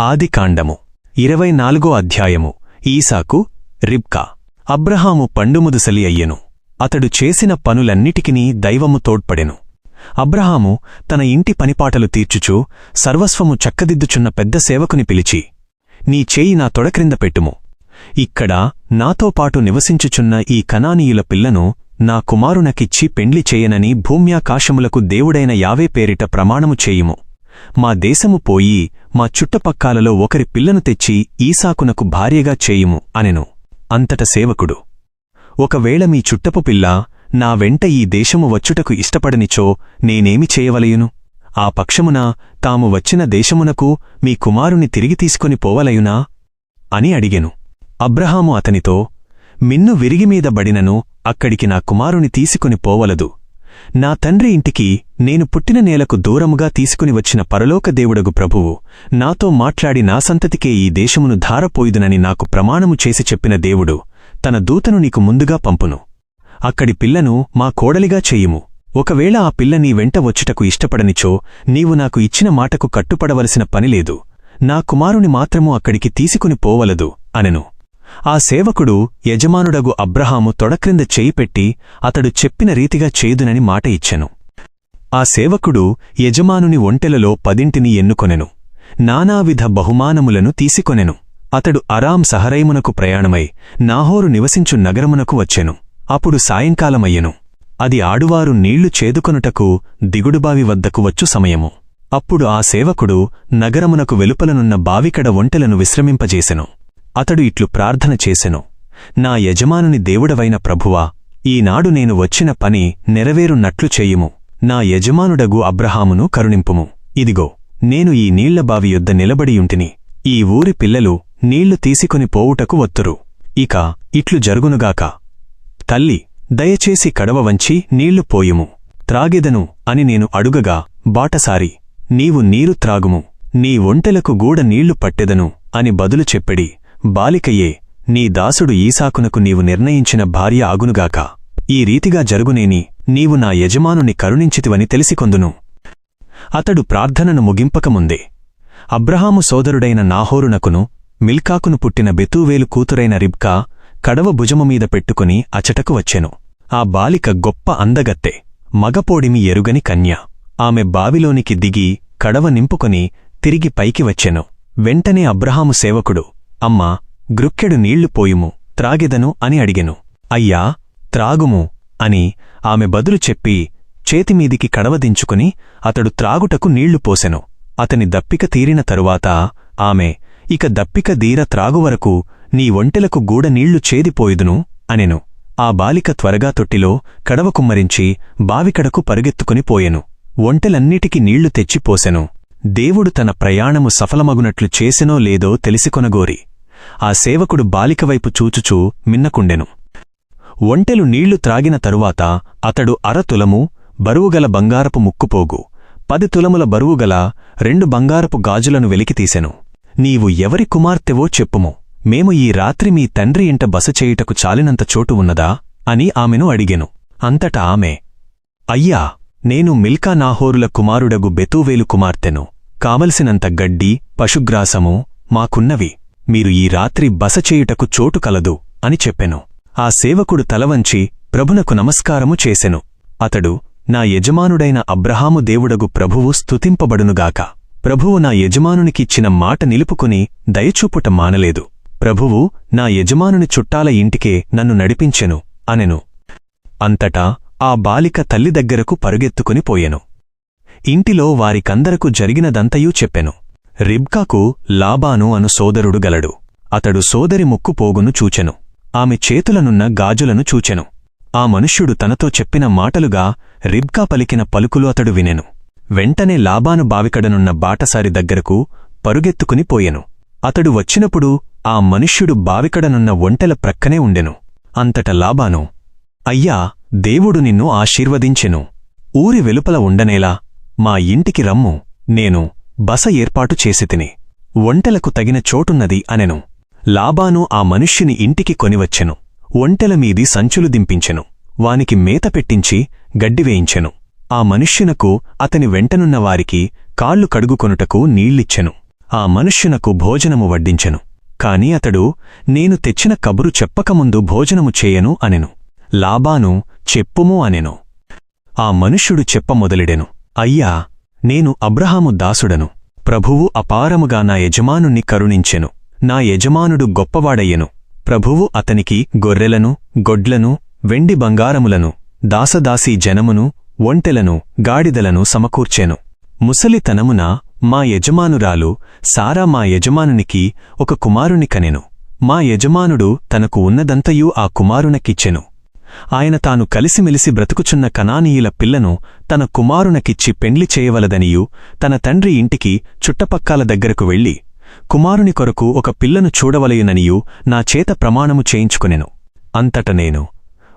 ఆదికాండము ఇరవై నాలుగో అధ్యాయము ఈసాకు రిబ్కా. అబ్రహాము పండుముదుసలి అయ్యెను. అతడు చేసిన పనులన్నిటికినీ దైవము తోడ్పడెను. అబ్రహాము తన ఇంటి పనిపాటలు తీర్చుచూ సర్వస్వము చక్కదిద్దుచున్న పెద్ద సేవకుని పిలిచి నీ చేయి నా తొడక్రింద పెట్టుము. ఇక్కడ నాతో పాటు నివసించుచున్న ఈ కనానీయుల పిల్లను నా కుమారునకిచ్చి పెండ్లి చేయనని భూమ్యాకాశములకు దేవుడైన యావే పేరిట ప్రమాణము చేయుము. మా దేశము పోయి మా చుట్టపక్కాలలో ఒకరి పిల్లను తెచ్చి ఈసాకునకు భార్యగా చేయుము అనెను. అంతట సేవకుడు ఒకవేళ మీ చుట్టపు పిల్ల నా వెంట ఈ దేశము వచ్చుటకు ఇష్టపడనిచో నేనేమి చేయవలయును? ఆ పక్షమున తాము వచ్చిన దేశమునకు మీ కుమారుని తిరిగి తీసుకొని పోవలయునా? అని అడిగెను. అబ్రహాము అతనితో మిన్ను విరిగిమీద బడినను అక్కడికి నా కుమారుని తీసుకుని పోవలదు. నా తండ్రి ఇంటికి నేను పుట్టిన నేలకు దూరముగా తీసుకుని వచ్చిన పరలోక దేవుడగు ప్రభువు నాతో మాట్లాడి నా సంతతికే ఈ దేశమును ధారపోయుదునని నాకు ప్రమాణము చేసి చెప్పిన దేవుడు తన దూతను నీకు ముందుగా పంపును. అక్కడి పిల్లను మా కోడలిగా చెయ్యుము ఒకవేళ ఆ పిల్ల నీ వెంట వచ్చుటకు ఇష్టపడనిచో నీవు నాకు ఇచ్చిన మాటకు కట్టుపడవలసిన పనిలేదు నా కుమారుని మాత్రము అక్కడికి తీసుకుని పోవలదు అనెను. ఆ సేవకుడు యజమానుడగు అబ్రహాము తొడక్రింద చేయిపెట్టి అతడు చెప్పిన రీతిగా చేయుదునని మాట ఇచ్చెను. ఆ సేవకుడు యజమానుని ఒంటెలలో పదింటిని ఎన్నుకొనెను. నానావిధ బహుమానములను తీసికొనెను. అతడు అరాం సహరైమునకు ప్రయాణమై నాహోరు నివసించు నగరమునకు వచ్చెను. అప్పుడు సాయంకాలమయ్యెను. అది ఆడువారు నీళ్ళు చేదుకొనుటకు దిగుడుబావి వద్దకు వచ్చు సమయము. అప్పుడు ఆ సేవకుడు నగరమునకు వెలుపలనున్న బావికడ ఒంటెలను విశ్రమింపజేసెను. అతడు ఇట్లు ప్రార్థన చేసెను. నా యజమానుని దేవుడవైన ప్రభువా ఈనాడు నేను వచ్చిన పని నెరవేరున్నట్లు చెయ్యుము నా యజమానుడగు అబ్రహామును కరుణింపుము. ఇదిగో నేను ఈ నీళ్ళబావి యొద్ద నిలబడియుంటిని ఈ ఊరి పిల్లలు నీళ్ళు తీసుకొని పోవుటకు వత్తురు. ఇక ఇట్లు జరుగునుగాక. తల్లి దయచేసి కడవ వంచి నీళ్ళు పోయుము. త్రాగెదను అని నేను అడుగగా బాటసారి నీవు నీరు త్రాగుము. నీ ఒంటెలకు గూడ నీళ్ళు పట్టెదను అని బదులు చెప్పెడి. బాలికయే నీ దాసుడు ఈసాకునకు నీవు నిర్ణయించిన భార్య ఆగునుగాక. ఈ రీతిగా జరుగునేని నీవు నా యజమానుని కరుణించితివని తెలిసికొందును. అతడు ప్రార్థనను ముగింపకముందే అబ్రహాము సోదరుడైన నాహోరునకును మిల్కాకును పుట్టిన బెతూవేలు కూతురైన రిబ్కా కడవ భుజమమీద పెట్టుకుని అచటకు వచ్చెను. ఆ బాలిక గొప్ప అందగత్తె మగపోడిమి ఎరుగని కన్య. ఆమె బావిలోనికి దిగి కడవ నింపుకొని తిరిగి పైకి వచ్చెను. వెంటనే అబ్రహాము సేవకుడు అమ్మా గ్రుక్కెడు నీళ్ళు పోయుము త్రాగెదను అని అడిగెను. అయ్యా త్రాగుము అని ఆమె బదులు చెప్పి చేతిమీదికి కడవదించుకుని అతడు త్రాగుటకు నీళ్ళు పోసెను. అతని దప్పిక తీరిన తరువాత ఆమె ఇక దప్పిక దీర త్రాగువరకు నీ ఒంటెలకు గూడ నీళ్ళు చేదిపోయుదును అనెను. ఆ బాలిక త్వరగా తొట్టిలో కడవ కుమ్మరించి బావికడకు పరుగెత్తుకుని పోయెను. ఒంటెలన్నిటికీ నీళ్ళు తెచ్చిపోసెను దేవుడు తన ప్రయాణము సఫలమగునట్లు చేసెనో లేదో తెలిసికొనగోరి ఆ సేవకుడు బాలికవైపు చూచుచూ మిన్నకుండెను. ఒంటెలు నీళ్ళు త్రాగిన తరువాత అతడు అరతులము బరువుగల బంగారపు ముక్కుపోగు పది తులముల బరువుగల రెండు బంగారపు గాజులను వెలికితీసెను నీవు ఎవరి కుమార్తెవో చెప్పుము. మేము ఈ రాత్రి మీ తండ్రి ఇంట బస చేయుటకు చాలినంత చోటు ఉన్నదా? అని ఆమెను అడిగెను. అంతటా ఆమె అయ్యా నేను మిల్కా నాహోరుల కుమారుడగు బెతూవేలు కుమార్తెను. కావలసినంత గడ్డి పశుగ్రాసము మాకున్నవి. మీరు ఈ రాత్రి బస చేయుటకు చోటు కలదు అని చెప్పెను. ఆ సేవకుడు తలవంచి ప్రభునకు నమస్కారము చేసెను. అతడు నా యజమానుడైన అబ్రహాము దేవుడగు ప్రభువు స్తుతింపబడునుగాక. ప్రభువు నా యజమానునికిచ్చిన మాట నిలుపుకుని దయచూపుట మానలేదు. ప్రభువు నా యజమానుని చుట్టాల ఇంటికే నన్ను నడిపించెను అనెను. అంతటా ఆ బాలిక తల్లి దగ్గరకు పరుగెత్తుకుని పోయెను. ఇంటిలో వారికందరకు జరిగినదంతయూ చెప్పెను. రిబ్కాకు లాబాను అను సోదరుడు గలడు. అతడు సోదరి ముక్కు పోగును చూచెను. ఆమె చేతులనున్న గాజులను చూచెను. ఆ మనుష్యుడు తనతో చెప్పిన మాటలుగా రిబ్కా పలికిన పలుకులు అతడు వినెను. వెంటనే లాబాను బావికడనున్న బాటసారి దగ్గరకు పరుగెత్తుకుని పోయెను. అతడు వచ్చినప్పుడు ఆ మనుష్యుడు బావికడనున్న ఒంటెల ప్రక్కనే ఉండెను. అంతట లాబాను అయ్యా దేవుడు నిన్ను ఆశీర్వదించెను. ఊరి వెలుపల ఉండనేలా మా ఇంటికి రమ్ము. నేను బస ఏర్పాటు చేసితిని ఒంటెలకు తగిన చోటున్నది అనెను. లాబాను ఆ మనుష్యుని ఇంటికి కొనివచ్చెను. ఒంటెలమీది సంచులు దింపించెను. వానికి మేత పెట్టించి గడ్డివేయించెను ఆ మనుష్యునకు అతని వెంటనున్న వారికి కాళ్ళు కడుగుకొనుటకు నీళ్ళిచ్చెను ఆ మనుష్యునకు భోజనము వడ్డించెను. కాని అతడు నేను తెచ్చిన కబురు చెప్పకముందు భోజనము చేయను అనెను. లాబాను చెప్పుము అనెను. ఆ మనుష్యుడు చెప్పమొదలెడెను అయ్యా నేను అబ్రహాము దాసుడను. ప్రభువు అపారముగా నా యజమానుణ్ణి కరుణించెను. నా యజమానుడు గొప్పవాడయ్యెను. ప్రభువు అతనికి గొర్రెలను గొడ్లను వెండి బంగారములను దాసదాసీ జనమును ఒంటెలను గాడిదలను సమకూర్చెను. ముసలితనమున మా యజమానురాలు సారా మా యజమానునికి ఒక కుమారుని కనెను. మా యజమానుడు తనకు ఉన్నదంతయూ ఆ కుమారునకిచ్చెను. ఆయన తాను కలిసిమెలిసి బ్రతుకుచున్న కనానీయుల పిల్లను తన కుమారునకిచ్చి పెండ్లి చేయవలదనియూ తన తండ్రి ఇంటికి చుట్టపక్కాల దగ్గరకు వెళ్ళి కుమారుని కొరకు ఒక పిల్లను చూడవలయుననియూ నా చేత ప్రమాణము చేయించుకునెను. అంతట నేను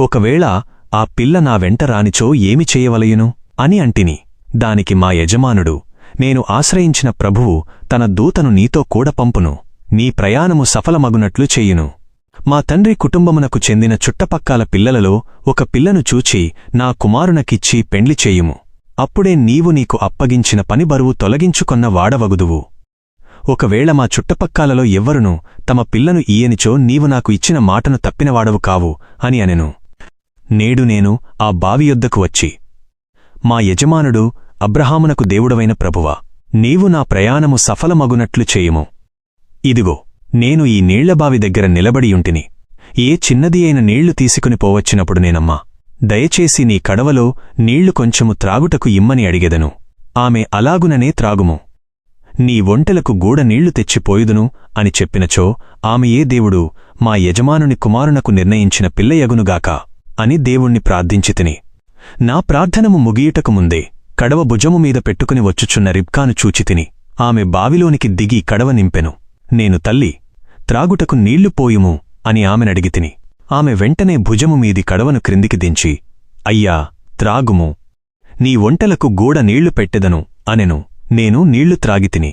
ఒకవేళ ఆ పిల్ల నా వెంట రానిచో ఏమి చేయవలయును? అని అంటిని. దానికి మా యజమానుడు నేను ఆశ్రయించిన ప్రభువు తన దూతను నీతో కూడా పంపును నీ ప్రయాణము సఫలమగునట్లు చేయును. మా తండ్రి కుటుంబమునకు చెందిన చుట్టపక్కాల పిల్లలలో ఒక పిల్లను చూచి నా కుమారునకిచ్చి పెండ్లి చేయుము. అప్పుడే నీవు నీకు అప్పగించిన పని బరువు తొలగించుకొన్న వాడవగుదువు. ఒకవేళ మా చుట్టపక్కాలలో ఎవ్వరునూ తమ పిల్లను ఈయనిచో నీవు నాకు ఇచ్చిన మాటను తప్పినవాడవు కావు అని అనెను. నేడు నేను ఆ బావి యొద్దకు వచ్చి మా యజమానుడు అబ్రహామునకు దేవుడవైన ప్రభువా నీవు నా ప్రయాణము సఫలమగునట్లు చేయుము. ఇదిగో నేను ఈ నీళ్ళబావి దగ్గర నిలబడియుంటిని ఏ చిన్నది అయిన నీళ్ళు తీసుకుని పోవచ్చినప్పుడు నేనమ్మా దయచేసి నీ కడవలో నీళ్ళు కొంచెము త్రాగుటకు ఇమ్మని అడిగెదను. ఆమె అలాగుననే త్రాగుము. నీ ఒంటెలకు గూడ నీళ్ళు తెచ్చిపోయుదును అని చెప్పినచో ఆమెయే దేవుడు మా యజమానుని కుమారునకు నిర్ణయించిన పిల్లయగునుగాక అని దేవుణ్ణి ప్రార్థించితిని నా ప్రార్థనము ముగియుటకు ముందే కడవ భుజము మీద పెట్టుకుని వచ్చుచున్న రిబ్కాను చూచితిని ఆమె బావిలోనికి దిగి కడవ నింపెను. నేను తల్లి త్రాగుటకు నీళ్ళు పోయుము అని ఆమెనడిగితిని ఆమె వెంటనే భుజము మీది కడవను క్రిందికి దించి అయ్యా త్రాగుము నీ ఒంటలకు గూడ నీళ్ళు పెట్టెదను అనెను నేను నీళ్ళు త్రాగితిని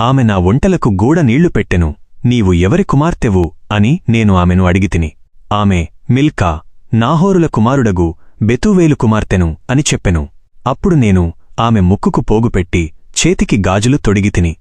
ఆమె నా ఒంటలకు గూడ నీళ్ళు పెట్టెను నీవు ఎవరి కుమార్తెవు అని నేను ఆమెను అడిగితిని ఆమె మిల్కా నాహోరుల కుమారుడగు బెతూవేలు కుమార్తెను అని చెప్పెను అప్పుడు నేను ఆమె ముక్కుకు పోగుపెట్టి చేతికి గాజులు తొడిగితిని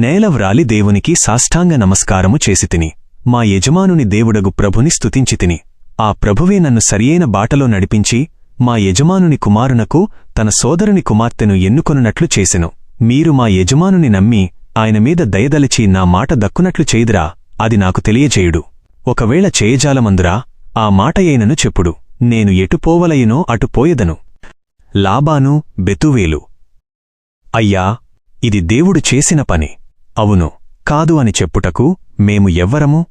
నేలవ్రాలి దేవునికి సాష్టాంగ నమస్కారము చేసితిని మా యజమానుని దేవుడగు ప్రభుని స్తుతించితిని ఆ ప్రభువే నన్ను సరియైన బాటలో నడిపించి మా యజమానుని కుమారునకు తన సోదరుని కుమార్తెను ఎన్నుకొనున్నట్లు చేసెను. మీరు మా యజమానుని నమ్మి ఆయన మీద దయదలిచి నా మాట దక్కునట్లు చేయుదురా అది నాకు తెలియచేయుడు ఒకవేళ చేయజాలమందురా ఆ మాటయైనను చెప్పుడు. నేను ఎటుపోవలయినో అటుపోయదను అటు పోయెదను. లాబాను బెతువేలు. అయ్యా ఇది దేవుడు చేసిన పని. అవును కాదు అని చెప్పుటకు మేము ఎవ్వరము?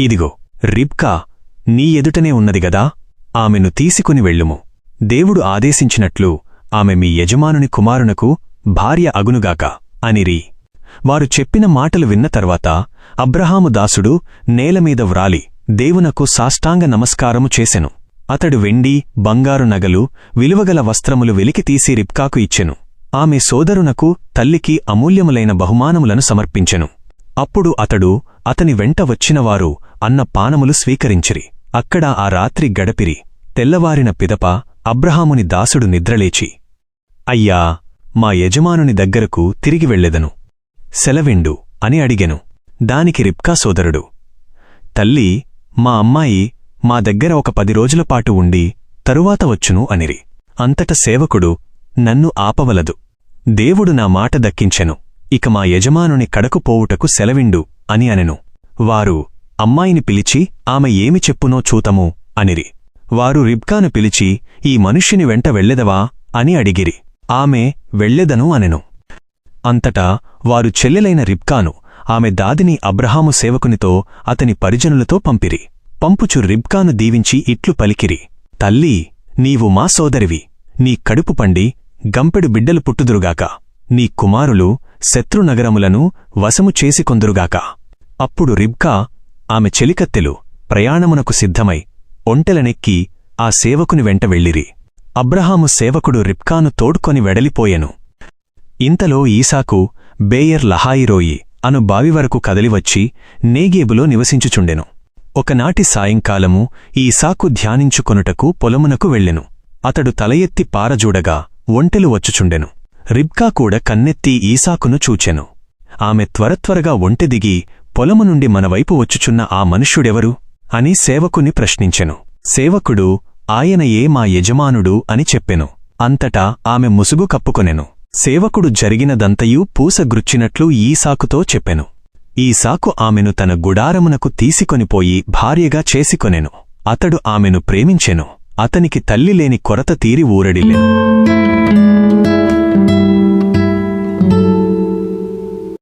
ఇదిగో రిబ్కా నీ ఎదుటనే ఉన్నదిగదా ఆమెను తీసుకుని వెళ్ళుము. దేవుడు ఆదేశించినట్లు ఆమె మీ యజమానుని కుమారునకు భార్య అగునుగాక అనిరి. వారు చెప్పిన మాటలు విన్న తర్వాత అబ్రహాము దాసుడు నేలమీద వ్రాలి దేవునకు సాష్టాంగ నమస్కారము చేసెను. అతడు వెండి బంగారు నగలు విలువగల వస్త్రములు వెలికితీసి రిబ్కాకు ఇచ్చెను. ఆమె సోదరునకు తల్లికి అమూల్యములైన బహుమానములను సమర్పించెను. అప్పుడు అతడు అతని వెంట వచ్చినవారు అన్న పానములు స్వీకరించిరి. అక్కడ ఆ రాత్రి గడపిరి. తెల్లవారిన పిదప అబ్రహాముని దాసుడు నిద్రలేచి అయ్యా మా యజమానుని దగ్గరకు తిరిగి వెళ్ళెదను. సెలవిండు అని అడిగెను. దానికి రిప్కా సోదరుడు తల్లి మా అమ్మాయి మా దగ్గర ఒక పది రోజులపాటు ఉండి తరువాత వచ్చును అనిరి. అంతట సేవకుడు నన్ను ఆపవలదు. దేవుడు నా మాట దక్కించెను. ఇక మా యజమానుని కడకు పోవుటకు సెలవిండు అని అనెను. వారు అమ్మాయిని పిలిచి ఆమె ఏమి చెప్పునో చూతము అనిరి. వారు రిబ్కాను పిలిచి ఈ మనుష్యుని వెంట వెళ్ళెదవా అని అడిగిరి. ఆమె వెళ్ళెదను అనెను. అంతటా వారు చెల్లెలైన రిబ్కాను ఆమె దాదిని అబ్రహాము సేవకునితో అతని పరిజనులతో పంపిరి. పంపుచు రిబ్కాను దీవించి ఇట్లు పలికిరి. తల్లీ నీవు మా సోదరివి. నీ కడుపు పండి గంపెడు బిడ్డలు పుట్టుదురుగాక. నీ కుమారులు శత్రునగరములను వశము చేసికొందురుగాక అప్పుడు రిబ్కా ఆమె చెలికత్తెలు ప్రయాణమునకు సిద్ధమై ఒంటెలనెక్కి ఆ సేవకుని వెంట వెళ్ళిరి. అబ్రహాము సేవకుడు రిబ్కాను తోడ్కొని వెడలిపోయెను. ఇంతలో ఈసాకు బేయర్ లహాయిరోయి అను బావివరకు కదలివచ్చి నేగేబులో నివసించుచుండెను. ఒకనాటి సాయంకాలము ఈసాకు ధ్యానించుకొనుటకు పొలమునకు వెళ్ళెను. అతడు తల ఎత్తి పారజూడగా ఒంటెలు వచ్చుచుండెను. రిబ్కా కూడా కన్నెత్తి ఈసాకును చూచెను. ఆమె త్వరత్వరగా ఒంటె దిగి పొలము నుండి మనవైపు వచ్చుచున్న ఆ మనుష్యుడెవరు? అని సేవకుని ప్రశ్నించెను. సేవకుడు ఆయనయే మా యజమానుడు? అని చెప్పెను. అంతటా ఆమె ముసుగు కప్పుకొనెను. సేవకుడు జరిగినదంతయూ పూసగృచ్చినట్లు ఈసాకుతో చెప్పెను. ఈసాకు ఆమెను తన గుడారమునకు తీసికొనిపోయి భార్యగా చేసికొనెను. అతడు ఆమెను ప్రేమించెను. అతనికి తల్లి లేని కొరత తీరి ఊరడిలేను.